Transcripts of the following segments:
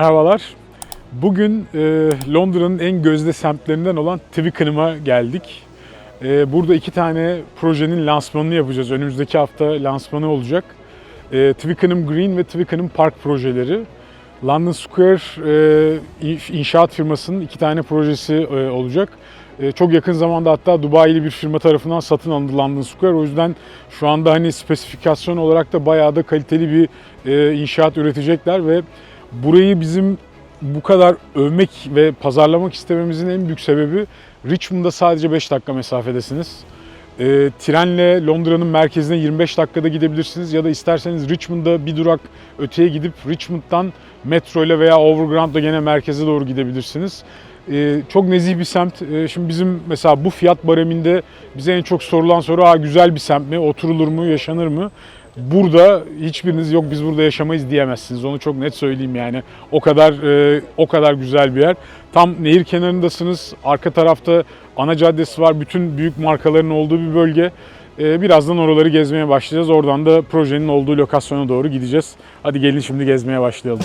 Merhabalar. Bugün e, Londra'nın en gözde semtlerinden olan Twickenham'a geldik. E, burada iki tane projenin lansmanını yapacağız. Önümüzdeki hafta lansmanı olacak. E, Twickenham Green ve Twickenham Park projeleri. London Square e, inşaat firmasının iki tane projesi e, olacak. E, çok yakın zamanda hatta Dubai'li bir firma tarafından satın alındı London Square. O yüzden şu anda hani spesifikasyon olarak da bayağı da kaliteli bir e, inşaat üretecekler ve burayı bizim bu kadar övmek ve pazarlamak istememizin en büyük sebebi Richmond'da sadece 5 dakika mesafedesiniz. E, trenle Londra'nın merkezine 25 dakikada gidebilirsiniz ya da isterseniz Richmond'da bir durak öteye gidip Richmond'dan metro ile veya Overground'da gene merkeze doğru gidebilirsiniz. E, çok nezih bir semt. E, şimdi bizim mesela bu fiyat bareminde bize en çok sorulan soru Aa, güzel bir semt mi, oturulur mu, yaşanır mı? Burada hiçbiriniz yok biz burada yaşamayız diyemezsiniz. Onu çok net söyleyeyim yani. O kadar e, o kadar güzel bir yer. Tam nehir kenarındasınız. Arka tarafta ana caddesi var. Bütün büyük markaların olduğu bir bölge. E, birazdan oraları gezmeye başlayacağız. Oradan da projenin olduğu lokasyona doğru gideceğiz. Hadi gelin şimdi gezmeye başlayalım.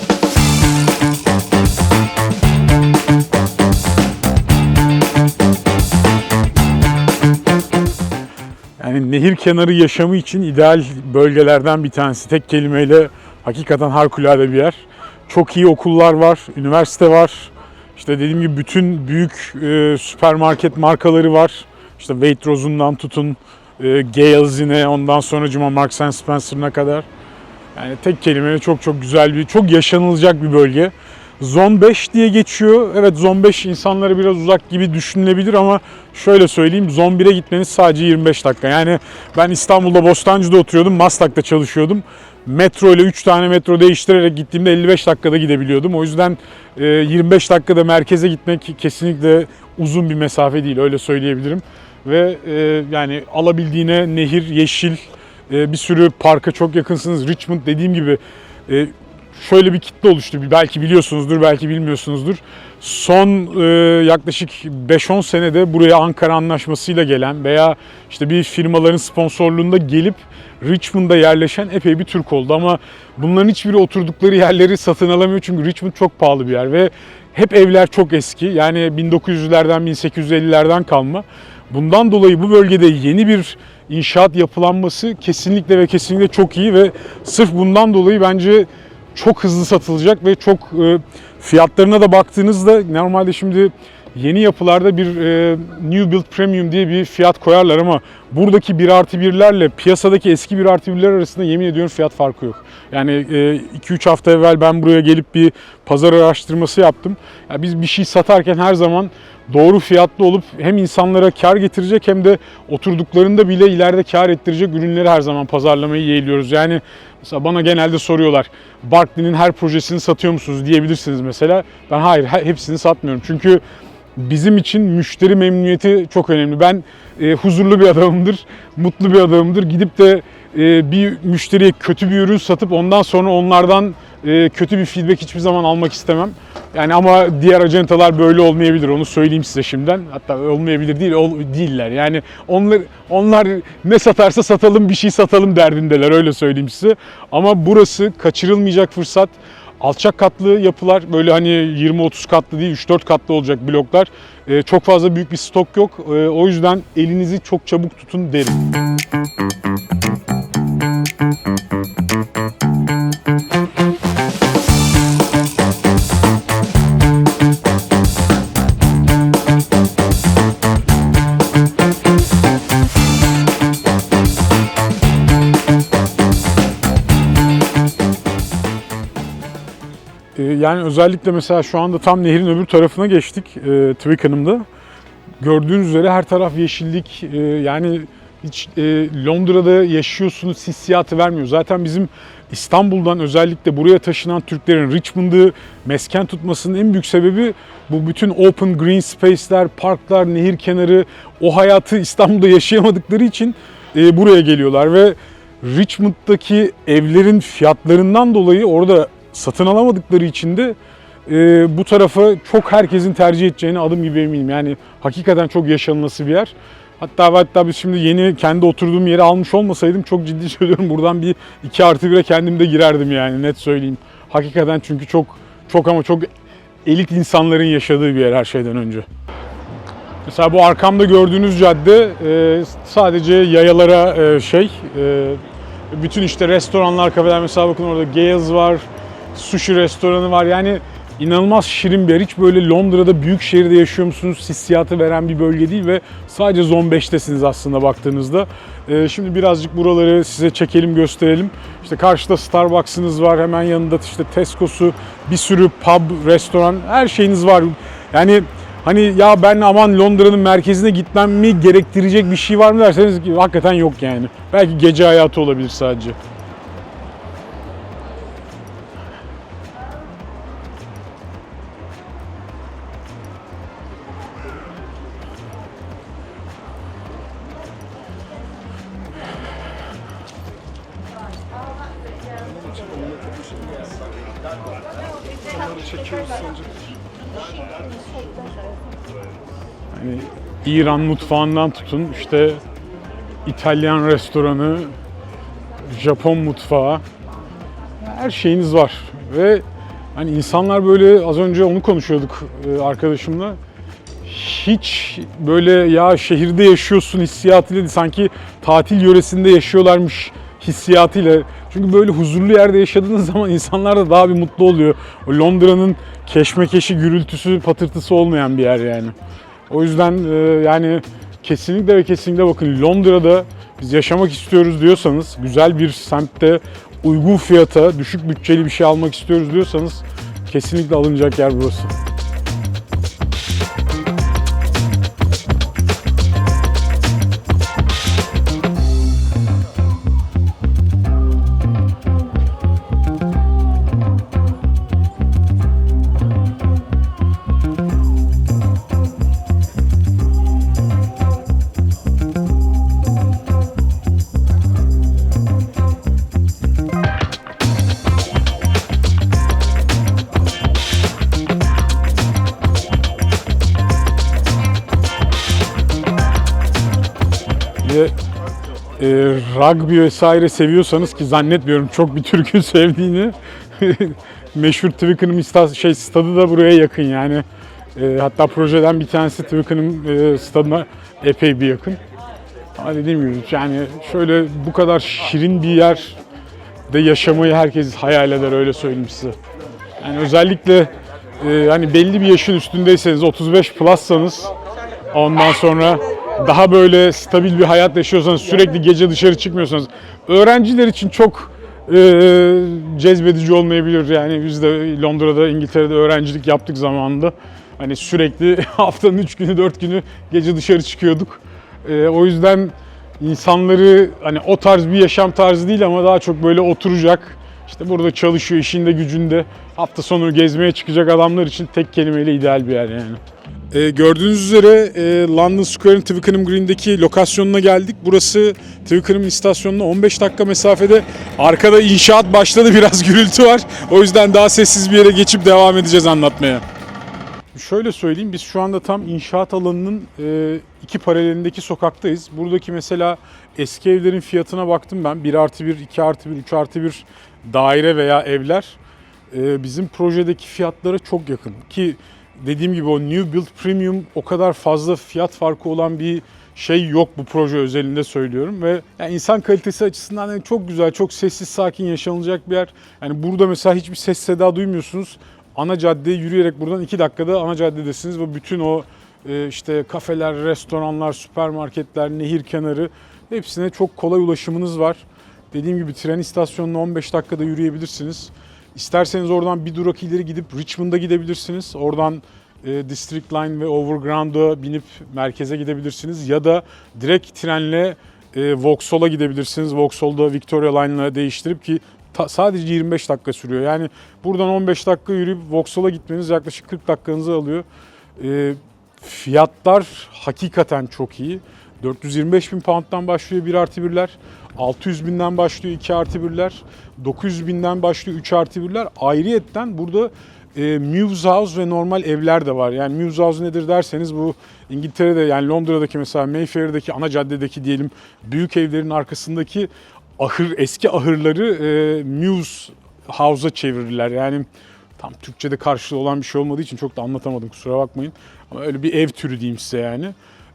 Yani nehir kenarı yaşamı için ideal bölgelerden bir tanesi. Tek kelimeyle hakikaten harikulade bir yer. Çok iyi okullar var, üniversite var. İşte dediğim gibi bütün büyük e, süpermarket markaları var. İşte Waitrose'undan tutun e, Gales'ine, ondan sonra Cuma Marks Spencer'ına kadar. Yani tek kelimeyle çok çok güzel bir, çok yaşanılacak bir bölge. Zon 5 diye geçiyor. Evet Zon 5 insanlara biraz uzak gibi düşünülebilir ama şöyle söyleyeyim Zon 1'e gitmeniz sadece 25 dakika. Yani ben İstanbul'da Bostancı'da oturuyordum, Maslak'ta çalışıyordum. Metro ile 3 tane metro değiştirerek gittiğimde 55 dakikada gidebiliyordum. O yüzden e, 25 dakikada merkeze gitmek kesinlikle uzun bir mesafe değil öyle söyleyebilirim. Ve e, yani alabildiğine nehir, yeşil, e, bir sürü parka çok yakınsınız. Richmond dediğim gibi e, şöyle bir kitle oluştu. Belki biliyorsunuzdur, belki bilmiyorsunuzdur. Son e, yaklaşık 5-10 senede buraya Ankara Anlaşması'yla gelen veya işte bir firmaların sponsorluğunda gelip Richmond'da yerleşen epey bir Türk oldu ama bunların hiçbiri oturdukları yerleri satın alamıyor çünkü Richmond çok pahalı bir yer ve hep evler çok eski. Yani 1900'lerden 1850'lerden kalma. Bundan dolayı bu bölgede yeni bir inşaat yapılanması kesinlikle ve kesinlikle çok iyi ve sırf bundan dolayı bence çok hızlı satılacak ve çok e, fiyatlarına da baktığınızda normalde şimdi yeni yapılarda bir e, New Build Premium diye bir fiyat koyarlar ama buradaki 1 artı 1'lerle piyasadaki eski 1 artı 1'ler arasında yemin ediyorum fiyat farkı yok. Yani 2-3 hafta evvel ben buraya gelip bir pazar araştırması yaptım. Ya biz bir şey satarken her zaman doğru fiyatlı olup hem insanlara kar getirecek hem de oturduklarında bile ileride kar ettirecek ürünleri her zaman pazarlamayı yeğliyoruz. Yani mesela bana genelde soruyorlar Barclay'nin her projesini satıyor musunuz diyebilirsiniz mesela. Ben hayır hepsini satmıyorum. Çünkü bizim için müşteri memnuniyeti çok önemli. Ben e, huzurlu bir adamımdır, mutlu bir adamımdır. Gidip de e, bir müşteriye kötü bir ürün satıp ondan sonra onlardan e, kötü bir feedback hiçbir zaman almak istemem. Yani ama diğer acentalar böyle olmayabilir onu söyleyeyim size şimdiden. Hatta olmayabilir değil, ol, değiller. Yani onlar onlar ne satarsa satalım bir şey satalım derdindeler öyle söyleyeyim size. Ama burası kaçırılmayacak fırsat. Alçak katlı yapılar böyle hani 20-30 katlı değil 3-4 katlı olacak bloklar. Ee, çok fazla büyük bir stok yok. Ee, o yüzden elinizi çok çabuk tutun derim. Yani özellikle mesela şu anda tam nehrin öbür tarafına geçtik e, Twickenham'da. Gördüğünüz üzere her taraf yeşillik. e, yani hiç e, Londra'da yaşıyorsunuz hissiyatı vermiyor. Zaten bizim İstanbul'dan özellikle buraya taşınan Türklerin Richmond'ı mesken tutmasının en büyük sebebi bu bütün open green space'ler, parklar, nehir kenarı o hayatı İstanbul'da yaşayamadıkları için e, buraya geliyorlar ve Richmond'daki evlerin fiyatlarından dolayı orada satın alamadıkları için de e, bu tarafı çok herkesin tercih edeceğine adım gibi eminim. Yani hakikaten çok yaşanılası bir yer. Hatta hatta biz şimdi yeni kendi oturduğum yeri almış olmasaydım çok ciddi söylüyorum buradan bir 2 artı 1'e kendim de girerdim yani net söyleyeyim. Hakikaten çünkü çok çok ama çok elit insanların yaşadığı bir yer her şeyden önce. Mesela bu arkamda gördüğünüz cadde e, sadece yayalara e, şey, e, bütün işte restoranlar, kafeler mesela bakın orada Gales var, sushi restoranı var. Yani inanılmaz şirin bir yer. Hiç böyle Londra'da büyük şehirde yaşıyor musunuz hissiyatı veren bir bölge değil ve sadece Zone 5'tesiniz aslında baktığınızda. E, şimdi birazcık buraları size çekelim, gösterelim. İşte karşıda Starbucks'ınız var, hemen yanında işte Tesco'su, bir sürü pub, restoran, her şeyiniz var. Yani Hani ya ben aman Londra'nın merkezine gitmem mi gerektirecek bir şey var mı derseniz ki hakikaten yok yani. Belki gece hayatı olabilir sadece. Hani İran mutfağından tutun işte İtalyan restoranı, Japon mutfağı her şeyiniz var ve hani insanlar böyle az önce onu konuşuyorduk e, arkadaşımla hiç böyle ya şehirde yaşıyorsun hissiyatıyla sanki tatil yöresinde yaşıyorlarmış hissiyatıyla. Çünkü böyle huzurlu yerde yaşadığınız zaman insanlar da daha bir mutlu oluyor. O Londra'nın keşmekeşi, gürültüsü, patırtısı olmayan bir yer yani. O yüzden e, yani kesinlikle ve kesinlikle bakın Londra'da biz yaşamak istiyoruz diyorsanız, güzel bir semtte uygun fiyata, düşük bütçeli bir şey almak istiyoruz diyorsanız kesinlikle alınacak yer burası. Rugby vesaire seviyorsanız ki zannetmiyorum çok bir Türk'ün sevdiğini meşhur Twickenham şey stadı da buraya yakın yani. E, hatta projeden bir tanesi Twickenham e, stadına epey bir yakın. Ama dediğim gibi yani şöyle bu kadar şirin bir yer de yaşamayı herkes hayal eder öyle söyleyeyim size. Yani özellikle e, hani belli bir yaşın üstündeyseniz 35 plussanız ondan sonra daha böyle stabil bir hayat yaşıyorsanız sürekli gece dışarı çıkmıyorsanız öğrenciler için çok e, cezbedici olmayabilir. Yani biz de Londra'da İngiltere'de öğrencilik yaptık zamanında. Hani sürekli haftanın 3 günü 4 günü gece dışarı çıkıyorduk. E, o yüzden insanları hani o tarz bir yaşam tarzı değil ama daha çok böyle oturacak işte burada çalışıyor işinde gücünde hafta sonu gezmeye çıkacak adamlar için tek kelimeyle ideal bir yer yani. Ee, gördüğünüz üzere e, London Square'ın Twickenham Green'deki lokasyonuna geldik. Burası Twickenham istasyonuna 15 dakika mesafede. Arkada inşaat başladı biraz gürültü var. O yüzden daha sessiz bir yere geçip devam edeceğiz anlatmaya. Şöyle söyleyeyim biz şu anda tam inşaat alanının e, iki paralelindeki sokaktayız. Buradaki mesela eski evlerin fiyatına baktım ben. 1 artı 1, 2 artı 1, 3 artı 1 daire veya evler e, bizim projedeki fiyatlara çok yakın. Ki dediğim gibi o New Build Premium o kadar fazla fiyat farkı olan bir şey yok bu proje özelinde söylüyorum ve yani insan kalitesi açısından yani çok güzel, çok sessiz, sakin yaşanılacak bir yer. Yani burada mesela hiçbir ses seda duymuyorsunuz. Ana caddeye yürüyerek buradan 2 dakikada ana caddedesiniz ve bütün o e, işte kafeler, restoranlar, süpermarketler, nehir kenarı hepsine çok kolay ulaşımınız var. Dediğim gibi tren istasyonuna 15 dakikada yürüyebilirsiniz. İsterseniz oradan bir durak ileri gidip Richmond'a gidebilirsiniz. Oradan e, District Line ve Overground'a binip merkeze gidebilirsiniz. Ya da direkt trenle e, Vauxhall'a gidebilirsiniz. Vauxhall'da Victoria Line'la değiştirip ki ta- sadece 25 dakika sürüyor. Yani buradan 15 dakika yürüyüp Vauxhall'a gitmeniz yaklaşık 40 dakikanızı alıyor. E, fiyatlar hakikaten çok iyi. 425 bin pound'dan başlıyor 1 artı 1'ler. 600 binden başlıyor 2 artı 1'ler. 900 binden başlıyor 3 artı 1'ler. Ayrıyetten burada e, Muse House ve normal evler de var. Yani Muse House nedir derseniz bu İngiltere'de yani Londra'daki mesela Mayfair'deki ana caddedeki diyelim büyük evlerin arkasındaki ahır eski ahırları e, Muse House'a çevirirler. Yani tam Türkçe'de karşılığı olan bir şey olmadığı için çok da anlatamadım kusura bakmayın. Ama öyle bir ev türü diyeyim size yani.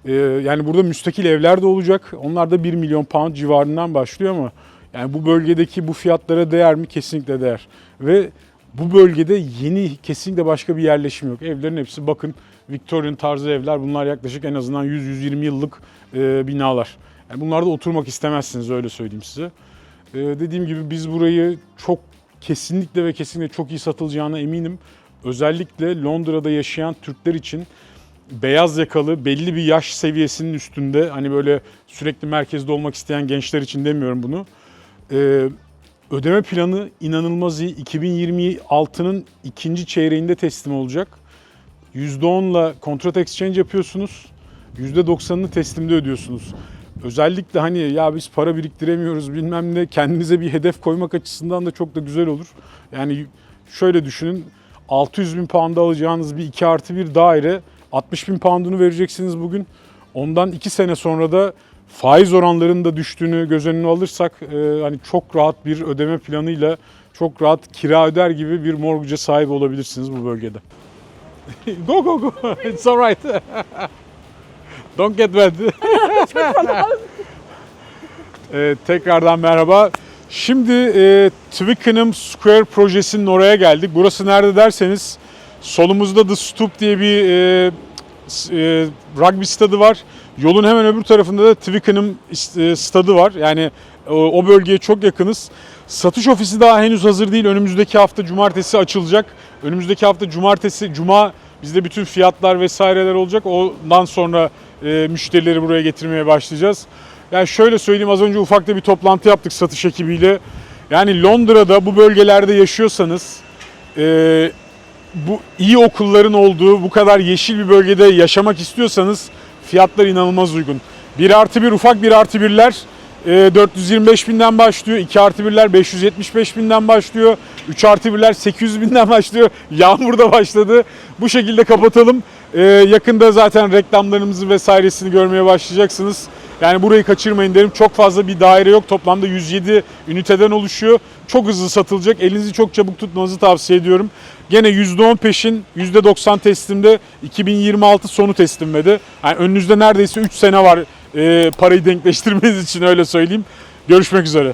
Ee, yani burada müstakil evler de olacak. Onlar da 1 milyon pound civarından başlıyor ama yani bu bölgedeki bu fiyatlara değer mi? Kesinlikle değer. Ve bu bölgede yeni kesinlikle başka bir yerleşim yok. Evlerin hepsi bakın Victorian tarzı evler. Bunlar yaklaşık en azından 100-120 yıllık e, binalar. Yani bunlarda oturmak istemezsiniz öyle söyleyeyim size. E, dediğim gibi biz burayı çok kesinlikle ve kesinlikle çok iyi satılacağına eminim. Özellikle Londra'da yaşayan Türkler için beyaz yakalı belli bir yaş seviyesinin üstünde hani böyle sürekli merkezde olmak isteyen gençler için demiyorum bunu. Ee, ödeme planı inanılmaz iyi. 2026'nın ikinci çeyreğinde teslim olacak. %10'la kontrat exchange yapıyorsunuz. %90'ını teslimde ödüyorsunuz. Özellikle hani ya biz para biriktiremiyoruz bilmem ne kendinize bir hedef koymak açısından da çok da güzel olur. Yani şöyle düşünün 600 bin pound'a alacağınız bir 2 artı bir daire 60 bin pound'unu vereceksiniz bugün. Ondan 2 sene sonra da faiz oranlarının da düştüğünü göz önüne alırsak e, hani çok rahat bir ödeme planıyla çok rahat kira öder gibi bir mortgage'e sahip olabilirsiniz bu bölgede. go go go. It's alright. Don't get wet. Ee, tekrardan merhaba. Şimdi e, Twickenham Square projesinin oraya geldik. Burası nerede derseniz solumuzda The Stoop diye bir e, e, rugby stadı var. Yolun hemen öbür tarafında da Twickenham e, stadı var. Yani o, o bölgeye çok yakınız. Satış ofisi daha henüz hazır değil. Önümüzdeki hafta cumartesi açılacak. Önümüzdeki hafta cumartesi, cuma bizde bütün fiyatlar vesaireler olacak. Ondan sonra e, müşterileri buraya getirmeye başlayacağız. Yani şöyle söyleyeyim az önce ufakta bir toplantı yaptık satış ekibiyle. Yani Londra'da bu bölgelerde yaşıyorsanız e, bu iyi okulların olduğu bu kadar yeşil bir bölgede yaşamak istiyorsanız fiyatlar inanılmaz uygun. 1 artı 1 ufak 1 artı 1'ler e, 425 binden başlıyor. 2 artı 1'ler 575 binden başlıyor. 3 artı 1'ler 800 binden başlıyor. Yağmur da başladı. Bu şekilde kapatalım. E, yakında zaten reklamlarımızı vesairesini görmeye başlayacaksınız. Yani burayı kaçırmayın derim. Çok fazla bir daire yok. Toplamda 107 üniteden oluşuyor. Çok hızlı satılacak. Elinizi çok çabuk tutmanızı tavsiye ediyorum. Gene %10 peşin, %90 teslimde 2026 sonu teslimledi. Yani önünüzde neredeyse 3 sene var e, parayı denkleştirmeniz için öyle söyleyeyim. Görüşmek üzere.